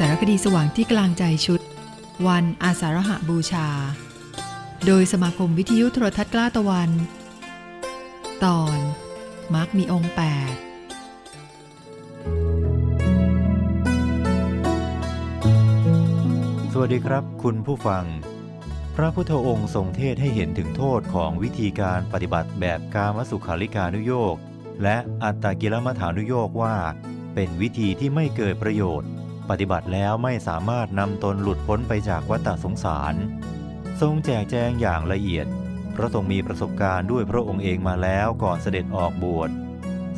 สารคดีสว่างที่กลางใจชุด วันอาสาฬหบูชา โดยสมาคมวิทยุโทรทัศน์กล้าตะวัน ตอนมักมีองค์แปดสวัสดีครับ คุณผู้ฟัง พระพุทธองค์ทรงเทศให้เห็นถึงโทษของวิธีการปฏิบัติแบบกามสุขาริการุโยคและอัตตกิลมัฐานุโยคว่า เป็นวิธีที่ไม่เกิดประโยชน์ ปฏิบัติแล้วไม่สามารถนำตนหลุดพ้นไปจากวัฏสงสาร ทรงแจกแจงอย่างละเอียด เพราะทรงมีประสบการณ์ด้วยพระองค์เองมาแล้วก่อนเสด็จออกบวช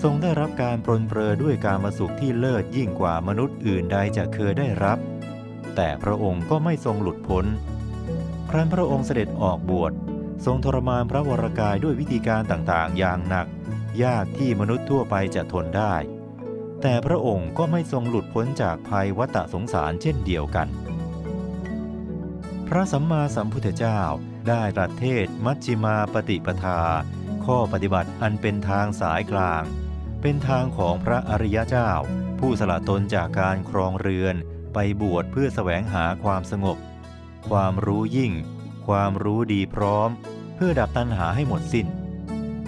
ทรงได้รับการปรนเปรอด้วยการมาสุขที่เลิศยิ่งกว่ามนุษย์อื่นใดจะเคยได้รับ แต่พระองค์ก็ไม่ทรงหลุดพ้น ครั้นพระองค์เสด็จออกบวชทรงทรมานพระวรากายด้วยวิธีการต่างๆ อย่างหนัก ยากที่มนุษย์ทั่วไปจะทนได้ แต่พระองค์ก็ไม่ทรงหลุดพ้นจากภัยวัฏสงสารเช่นเดียวกัน พระสัมมาสัมพุทธเจ้าได้ตรัสเทศมัชฌิมาปฏิปทา ข้อปฏิบัติอันเป็นทางสายกลาง เป็นทางของพระอริยเจ้า ผู้สละตนจากการครองเรือนไปบวชเพื่อแสวงหาความสงบ ความรู้ยิ่ง ความรู้ดีพร้อม เพื่อดับตัณหาให้หมดสิ้น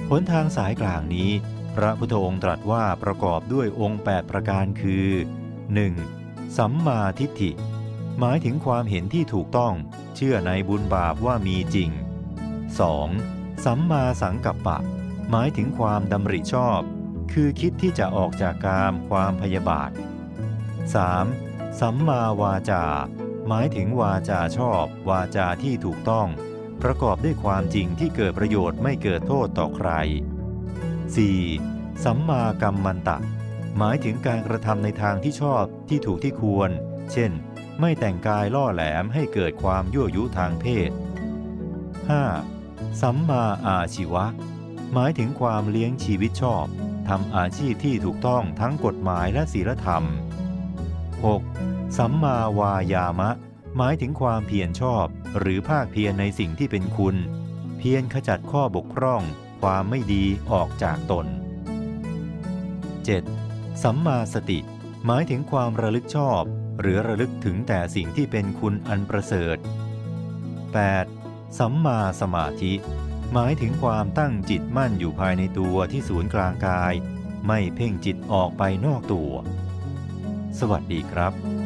หนทางสายกลางนี้ พระพุทธองค์ตรัสว่าประกอบด้วยองค์ 8 ประการคือ 1. สัมมาทิฏฐิ หมายถึงความเห็นที่ถูกต้อง เชื่อในบุญบาปว่ามีจริง 2. สัมมาสังกัปปะ หมายถึงความดำริชอบ คือคิดที่จะออกจากกามความพยาบาท 3. สัมมาวาจา หมายถึงวาจาชอบ วาจาที่ถูกต้อง ประกอบด้วยความจริงที่เกิดประโยชน์ไม่เกิดโทษต่อใคร 4. สัมมากัมมันตะ หมายถึงการกระทำในทางที่ชอบที่ถูกที่ควร เช่น ไม่แต่งกายล่อแหลมให้เกิดความยั่วยุทางเพศ 5. สัมมาอาชีวะ หมายถึงความเลี้ยงชีวิตชอบทำอาชีพที่ถูกต้องทั้งกฎหมายและศีลธรรม 6. สัมมาวายามะ หมายถึงความเพียรชอบ หรือภาคเพียรในสิ่งที่เป็นคุณ เพียรขจัดข้อบกพร่อง ความไม่ดีออกจากตน 7. สัมมาสติ หมายถึงความระลึกชอบ หรือระลึกถึงแต่สิ่งที่เป็นคุณอันประเสริฐ 8. สัมมาสมาธิ หมายถึงความตั้งจิตมั่นอยู่ภายในตัวที่ศูนย์กลางกาย ไม่เพ่งจิตออกไปนอกตัว สวัสดีครับ